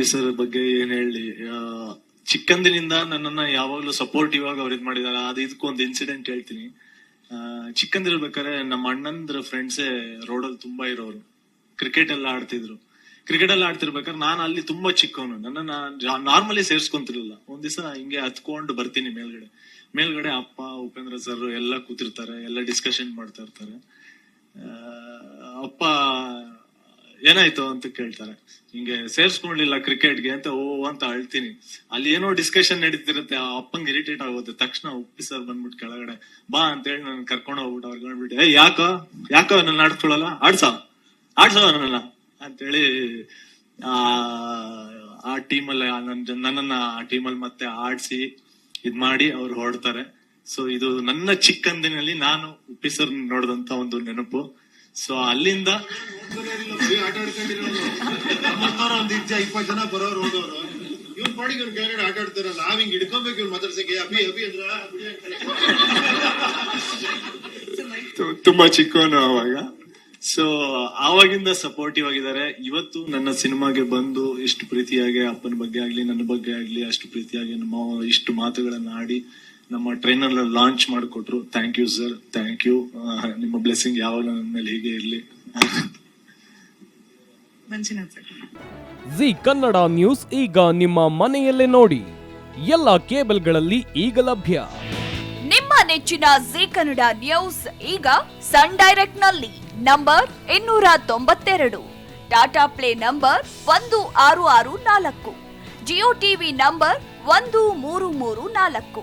Officer ಬಗ್ಗೆ ಏನ್ ಹೇಳಿ ಚಿಕ್ಕಂದಿನಿಂದ ನನ್ನನ್ನ ಯಾವಾಗ್ಲೂ ಸಪೋರ್ಟಿವ್ ಆಗಿ ಅವ್ರ ಇದ್ ಮಾಡಿದಾರೆ. ಅದು ಇದಕ್ಕೂ ಒಂದು ಇನ್ಸಿಡೆಂಟ್ ಹೇಳ್ತೀನಿ. ಚಿಕ್ಕಂದಿರ್ಬೇಕಾದ್ರೆ ನಮ್ಮ ಅಣ್ಣಂದ್ರ ಫ್ರೆಂಡ್ಸೇ ರೋಡಲ್ಲಿ ತುಂಬಾ ಇರೋರು. ಕ್ರಿಕೆಟ್ ಎಲ್ಲ ಆಡ್ತಿದ್ರು. ಕ್ರಿಕೆಟ್ ಎಲ್ಲ ಆಡ್ತಿರ್ಬೇಕಾದ್ರೆ ನಾನು ಅಲ್ಲಿ ತುಂಬಾ ಚಿಕ್ಕವನು. ನನ್ನ ನಾರ್ಮಲಿ ಸೇರ್ಸ್ಕೊಂತಿರ್ಲಿಲ್ಲ. ಒಂದ್ ದಿವಸ ಹಿಂಗೆ ಹತ್ಕೊಂಡು ಬರ್ತೀನಿ ಮೇಲ್ಗಡೆ. ಮೇಲ್ಗಡೆ ಅಪ್ಪ, ಉಪೇಂದ್ರ ಸರ್ ಎಲ್ಲ ಕೂತಿರ್ತಾರೆ, ಎಲ್ಲ ಡಿಸ್ಕಷನ್ ಮಾಡ್ತಾ ಇರ್ತಾರೆ. ಅಪ್ಪ ಏನಾಯ್ತು ಅಂತ ಕೇಳ್ತಾರೆ. ಹಿಂಗೆ ಸೇರ್ಸ್ಕೊಂಡಿಲ್ಲ ಕ್ರಿಕೆಟ್ಗೆ ಅಂತ, ಓ, ಅಂತ ಅಳ್ತೀನಿ. ಅಲ್ಲಿ ಏನೋ ಡಿಸ್ಕಷನ್ ನಡೀತಿರುತ್ತೆ, ಆ ಅಪ್ಪಂಗೆ ಇರಿಟೇಟ್ ಆಗುತ್ತೆ ತಕ್ಷಣ ಉಪ್ಪಿ ಸರ್ ಬಂದ್ಬಿಟ್ಟು ಕೆಳಗಡೆ, ಬಾ ಅಂತ ಹೇಳಿ ನನ್ ಕರ್ಕೊಂಡು ಹೋಗ್ಬಿಟ್ಟು ಅವ್ರಿಗೆ ಹೇಳ್ಬಿಟ್ಟು ಏ ಯಾಕೋ? ಯಾಕೋ ನನ್ನ ಆಡ್ಸ್ಕೊಳಲ್ಲ ಆಡ್ಸ? ಆಡ್ಸೋ ನನ್ನ ಅಂತೇಳಿ ಆ ಆ ಟೀಮಲ್ಲಿ ನನ್ನನ್ನ ಆ ಟೀಮಲ್ಲಿ ಮತ್ತೆ ಆಡ್ಸಿ ಇದ್ ಮಾಡಿ ಅವ್ರು ಹೊರಡ್ತಾರೆ. ಸೊ ಇದು ನನ್ನ ಚಿಕ್ಕಂದಿನಲ್ಲಿ ನಾನು ಉಪ್ಪಿ ಸರ್ ನೋಡಿದಂತ ಒಂದು ನೆನಪು. ಸೊ ಅಲ್ಲಿಂದ ಆಟ ಆಡ್ಕೊಂಡಿರೋದು ಒಂದ್ ಇಜ್ಜ ಇಪ್ಪತ್ ಜನ ಬರೋರು ಹೋಗೋರು ಇವ್ನ್ ಪಾಡಿಗೆ ಇವ್ನ್ ಕೆಳಗಡೆ ಆಟ ಆಡ್ತಾರ ನಾವ್ ಹಿಂಗ್ ಹಿಡ್ಕೊಬೇಕು ಇವ್ನ್ ಮಾತಾಡ್ಸಕ್ಕೆ ಅಭಿ ಅಭಿ ಅಂದ್ರ? ತುಂಬಾ ಚಿಕ್ಕವನು ಅವಾಗ ಸೊ ಆವಾಗಿಂದ ಸಪೋರ್ಟಿವ್ ಆಗಿದ್ದಾರೆ. ಇವತ್ತು ನನ್ನ ಸಿನಿಮಾಗೆ ಬಂದು ಇಷ್ಟು ಪ್ರೀತಿಯಾಗಿ ಅಪ್ಪನ ಬಗ್ಗೆ ಆಗ್ಲಿ ನನ್ನ ಬಗ್ಗೆ ಆಗ್ಲಿ ಅಷ್ಟು ಪ್ರೀತಿಯಾಗಿ ನಮ್ಮ ಇಷ್ಟು ಮಾತುಗಳನ್ನ ಆಡಿ ನಮ್ಮ ಟ್ರೈನರ್ ಲಾಂಚ್ ಮಾಡಿಕೊಟ್ರು. Thank you sir thank you ನಿಮ್ಮ ಬ್ಲೆಸ್ಸಿಂಗ್ ಯಾವಾಗ ನನ್ನ ಮೇಲೆ ಹೀಗೆ ಇರಲಿ. ಜಿ ಕನ್ನಡ ನ್ಯೂಸ್ ಈಗ ನಿಮ್ಮ ಮನೆಯಲ್ಲೇ ನೋಡಿ. ಎಲ್ಲ ಕೇಬಲ್ಗಳಲ್ಲಿ ಈಗ ಲಭ್ಯ. ನಿಮ್ಮ ನೆಚ್ಚಿನ ಜಿ ಕನ್ನಡ ನ್ಯೂಸ್ ಈಗ ಸನ್ ಡೈರೆಕ್ಟ್ನಲ್ಲಿ. ನಂಬರ್ ಇನ್ನೂರ ತೊಂಬತ್ತೆರಡು. ಟಾಟಾ ಪ್ಲೇ ನಂಬರ್ ಒಂದು ಆರು ಆರು ನಾಲ್ಕು. ಜಿಯೋ ಟಿವಿ ನಂಬರ್ ಒಂದು ಮೂರು ಮೂರು ನಾಲ್ಕು.